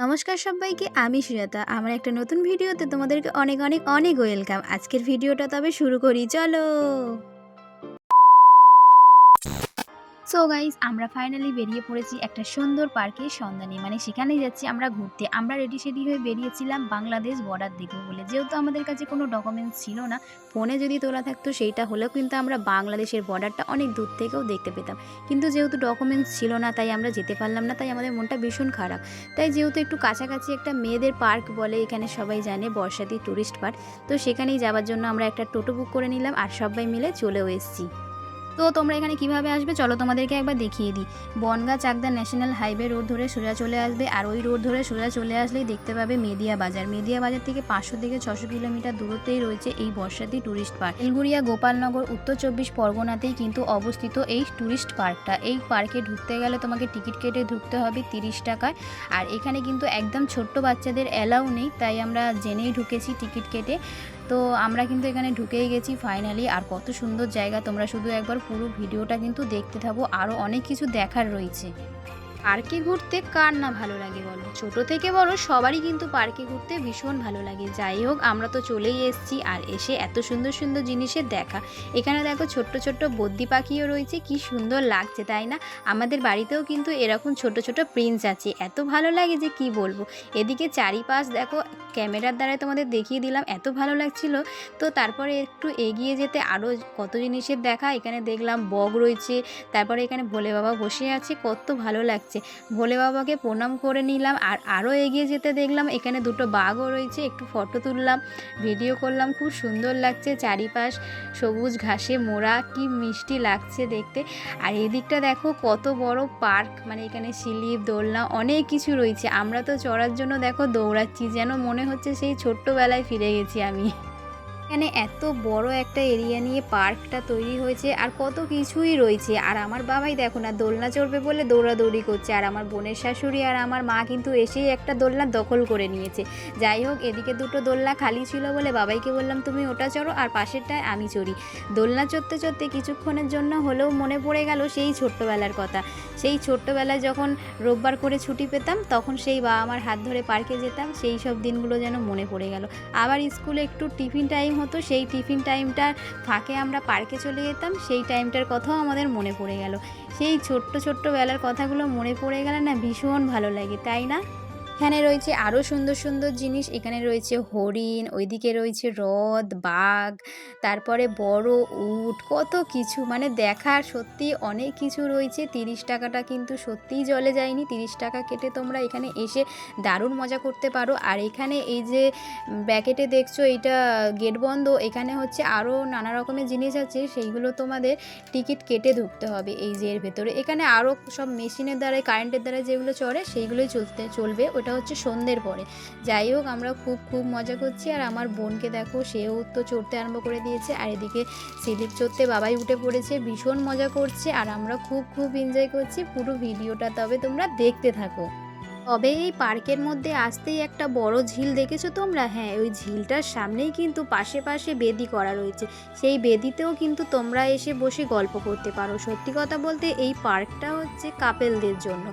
নমস্কার সবাইকে, আমি সুজাতা। আমার একটা নতুন ভিডিওতে তোমাদেরকে অনেক অনেক অনেক ওয়েলকাম। আজকের ভিডিওটা তবে শুরু করি, চলো। সো গাইস আমরা ফাইনালি বেরিয়ে পড়েছি একটা সুন্দর পার্কের সন্ধানে। মানে সেখানেই যাচ্ছি আমরা ঘুরতে। আমরা রেডি সেডি হয়ে বেরিয়েছিলাম বাংলাদেশ বর্ডার দেখব বলে। যেহেতু আমাদের কাছে কোনো ডকুমেন্টস ছিল না ফোনে যদি তোলা থাকতো সেইটা হলেও কিন্তু আমরা বাংলাদেশের বর্ডারটা অনেক দূর থেকেও দেখতে পেতাম। কিন্তু যেহেতু ডকুমেন্টস ছিল না, তাই আমরা যেতে পারলাম না, তাই আমাদের মনটা ভীষণ খারাপ। তাই যেহেতু একটু কাছাকাছি একটা মেয়েদের পার্ক বলে এখানে সবাই জানে বর্ষাতি ট্যুরিস্ট পার্ক তো সেখানেই যাওয়ার জন্য আমরা একটা টোটো বুক করে নিলাম আর সবাই মিলে চলেও এসেছি। তো তোমরা এখানে কীভাবে আসবে? চলো তোমাদেরকে একবার দেখিয়ে দিই। Bongaon Chakdah national highway road ধরে সোজা চলে আসবে আর ওই রোড ধরে সোজা চলে আসলেই দেখতে পাবে মেদিয়া বাজার। মেদিয়া বাজার থেকে পাঁচশো থেকে ছশো কিলোমিটার দূরত্বেই রয়েছে এই বর্ষাতি ট্যুরিস্ট পার্ক বেলগুড়িয়া গোপালনগর, উত্তর চব্বিশ পরগনাতেই কিন্তু অবস্থিত এই ট্যুরিস্ট পার্কটা এই পার্কে ঢুকতে গেলে তোমাকে টিকিট কেটে ঢুকতে হবে তিরিশ টাকায়। আর এখানে কিন্তু একদম ছোট্ট বাচ্চাদের অ্যালাউ নেই, তাই আমরা জেনেই ঢুকেছি টিকিট কেটে। তো আমরা কিন্তু এখানে ঢুকেই গেছি ফাইনালি আর কত সুন্দর জায়গা। তোমরা শুধু একবার পুরো ভিডিওটা কিন্তু দেখতে থাকো আরও অনেক কিছু দেখার রয়েছে। পার্কে ঘুরতে কার না ভালো লাগে বলো? ছোট থেকে বড় সবারই কিন্তু পার্কে ঘুরতে ভীষণ ভালো লাগে। যাই হোক, আমরা তো চলেই এসেছি, আর এসে এত সুন্দর সুন্দর জিনিসের দেখা। এখানে দেখো ছোট্ট ছোট্ট বদ্যি পাখিও রয়েছে, কি সুন্দর লাগছে, তাই না? আমাদের বাড়িতেও কিন্তু এরকম ছোট ছোট প্রিন্স আছে, এত ভালো লাগে যে কি বলব? এদিকে চারিপাশ দেখো ক্যামেরার দ্বারা তোমাদের দেখিয়ে দিলাম, এত ভালো লাগছিল। তো তারপরে একটু এগিয়ে যেতে আরও কত জিনিসের দেখা, এখানে দেখলাম বগ রয়েছে, তারপরে এখানে ভোলে বাবা বসে আছে, কত ভালো লাগছে। ভোলে বাবাকে প্রণাম করে নিলাম, আর আরও এগিয়ে যেতে দেখলাম, এখানে দুটো বাঘও রয়েছে, একটু ফটো তুললাম, ভিডিও করলাম, খুব সুন্দর লাগছে চারিপাশ, সবুজ ঘাসে মোড়া, কি মিষ্টি লাগছে দেখতে। আর এদিকটা দেখো কত বড় পার্ক মানে এখানে স্লিপ দোলনা, অনেক কিছু রয়েছে। আমরা তো চড়ার জন্য দেখো দৌড়াচ্ছি, যেন মনে হচ্ছে সেই ছোট্টবেলায় ফিরে গেছি আমি। এখানে এত বড় একটা এরিয়া নিয়ে পার্কটা তৈরি হয়েছে আর কত কিছুই রয়েছে। আর আমার বাবাই দেখো না, দোলনা চড়বে বলে দৌড়াদৌড়ি করছে। আর আমার বোনের শাশুড়ি আর আমার মা কিন্তু এসেই একটা দোলনা দখল করে নিয়েছে। যাই হোক, এদিকে দুটো দোলনা খালি ছিল বলে বাবাইকে বললাম, তুমি ওটা চড়ো আর পাশেরটায় আমি চড়ি। দোলনা চড়তে চড়তে কিছুক্ষণের জন্য হলেও মনে পড়ে গেল সেই ছোট্টবেলার কথা। সেই ছোট্টবেলায় যখন রোববার করে ছুটি পেতাম, তখন সেই বাবা আমার হাত ধরে পার্কে যেতাম, সেই সব দিনগুলো যেন মনে পড়ে গেল। আবার স্কুলে একটু টিফিন টাইম হতো, সেই টিফিন টাইমটার ফাঁকে আমরা পার্কে চলে যেতাম, সেই টাইমটার কথাও আমাদের মনে পড়ে গেল। সেই ছোট্ট ছোট্ট বেলার কথাগুলো মনে পড়ে গেলে না ভীষণ ভালো লাগে, তাই না? এখানে রয়েছে আরও সুন্দর সুন্দর জিনিস। এখানে রয়েছে হরিণ, ওইদিকে রয়েছে হ্রদ, বাঘ, তারপরে বড় উট, কত কিছু। মানে দেখার সত্যি অনেক কিছু রয়েছে। তিরিশ টাকাটা কিন্তু সত্যিই জলে যায়নি। তিরিশ টাকা কেটে তোমরা এখানে এসে দারুণ মজা করতে পারো। আর এখানে এই যে ব্যাকেটে দেখছ, এইটা গেট বন্ধ। এখানে হচ্ছে আরও নানা রকমের জিনিস আছে, সেইগুলো তোমাদের টিকিট কেটে ঢুকতে হবে এই যে এর ভেতরে। এখানে আরও সব মেশিনের দ্বারাই, কারেন্টের দ্বারা যেগুলো চড়ে, সেইগুলোই চলতে, চলবে। ওটা হচ্ছে সন্ধ্যের পরে। যাই হোক, আমরা খুব খুব মজা করছি। আর আমার বোনকে দেখো, সেও তো চড়তে আরম্ভ করে দিয়েছে। আর এদিকে স্লিপ চড়তে বাবাই উঠে পড়েছে, ভীষণ মজা করছে। আর আমরা খুব খুব এনজয় করছি পুরো ভিডিওটা। তবে তোমরা দেখতে থাকো। তবে এই পার্কের মধ্যে আসতেই একটা বড় ঝিল দেখেছ তোমরা? হ্যাঁ ওই ঝিলটার সামনেই কিন্তু পাশে পাশে বেদি করা রয়েছে। সেই বেদিতেও কিন্তু তোমরা এসে বসে গল্প করতে পারো। সত্যি কথা বলতে এই পার্কটা হচ্ছে কাপেলদের জন্য।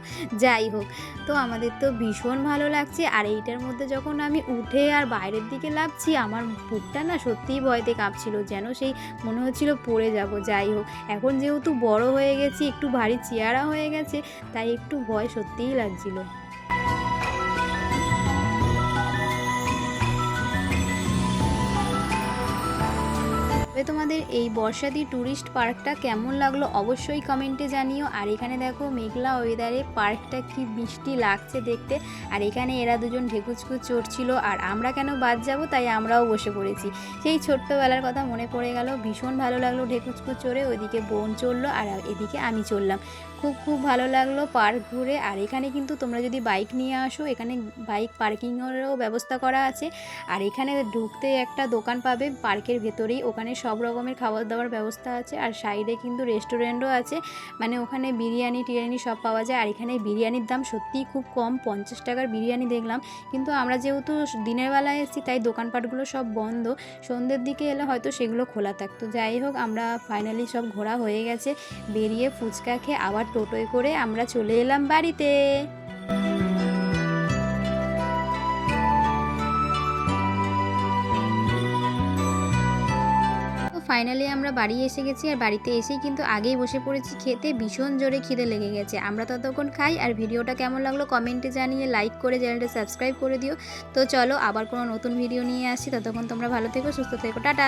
যাই হোক, তো আমাদের তো ভীষণ ভালো লাগছে। আর এইটার মধ্যে যখন আমি উঠে আর বাইরের দিকে লাভছি আমার বুকটা না সত্যিই ভয়তে কাঁপছিল, যেন সেই মনে হচ্ছিল পড়ে যাব। যাই হোক, এখন যেহেতু বড় হয়ে গেছি, একটু ভারী চেয়ারা হয়ে গেছে, তাই একটু ভয় সত্যিই লাগছিল। তবে তোমাদের এই বর্ষাদি ট্যুরিস্ট পার্কটা কেমন লাগল অবশ্যই কমেন্টে জানিও। আর এখানে দেখো মেঘলা ওয়েদারে পার্কটা কি মিষ্টি লাগছে দেখতে। আর এখানে এরা দুজন ঢেকুচকুচ চড়ছিল। আর আমরা কেন বাদ যাব তাই আমরাও বসে পড়েছি। সেই ছোট্টবেলার কথা মনে পড়ে গেল। ভীষণ ভালো লাগল ঢেকুচকুচ চড়ে। ওইদিকে বোন চড়লো আর এদিকে আমি চললাম খুব খুব ভালো লাগল পার্ক ঘুরে। আর এখানে কিন্তু তোমরা যদি বাইক নিয়ে আসো, এখানে বাইক পার্কিংয়েরও ব্যবস্থা করা আছে। আর এখানে ঢুকতে একটা দোকান পাবে পার্কের ভেতরেই। ওখানে সব রকমের খাবার দাবার ব্যবস্থা আছে। আর সাইডে কিন্তু রেস্টুরেন্টও আছে। মানে ওখানে বিরিয়ানি, টিরিয়ানি সব পাওয়া যায়। আর এখানে বিরিয়ানির দাম সত্যিই খুব কম। পঞ্চাশ টাকার বিরিয়ানি দেখলাম। কিন্তু আমরা যেহেতু দিনের বেলায় এসেছি, তাই দোকানপাটগুলো সব বন্ধ। সন্ধ্যের দিকে এলে হয়তো সেগুলো খোলা থাকতো। যাই হোক, আমরা ফাইনালি সব ঘোরা হয়ে গেছে। বেরিয়ে ফুচকা খেয়ে আবার টোটোয় করে আমরা চলে এলাম বাড়িতে। ফাইনালি আমরা বাড়ি এসে গেছি আর বাড়িতে এসেই কিন্তু আগেই বসে পড়েছি খেতে। ভীষণ জোরে খিদে লেগে গেছে। আমরা ততক্ষণ খাই আর ভিডিওটা কেমন লাগল কমেন্টে জানিয়ে লাইক করে চ্যানেলটা সাবস্ক্রাইব করে দিও। তো চলো আবার কোনো নতুন ভিডিও নিয়ে আসি। ততক্ষণ তোমরা ভালো থেকো, সুস্থ থেকো। টাটা!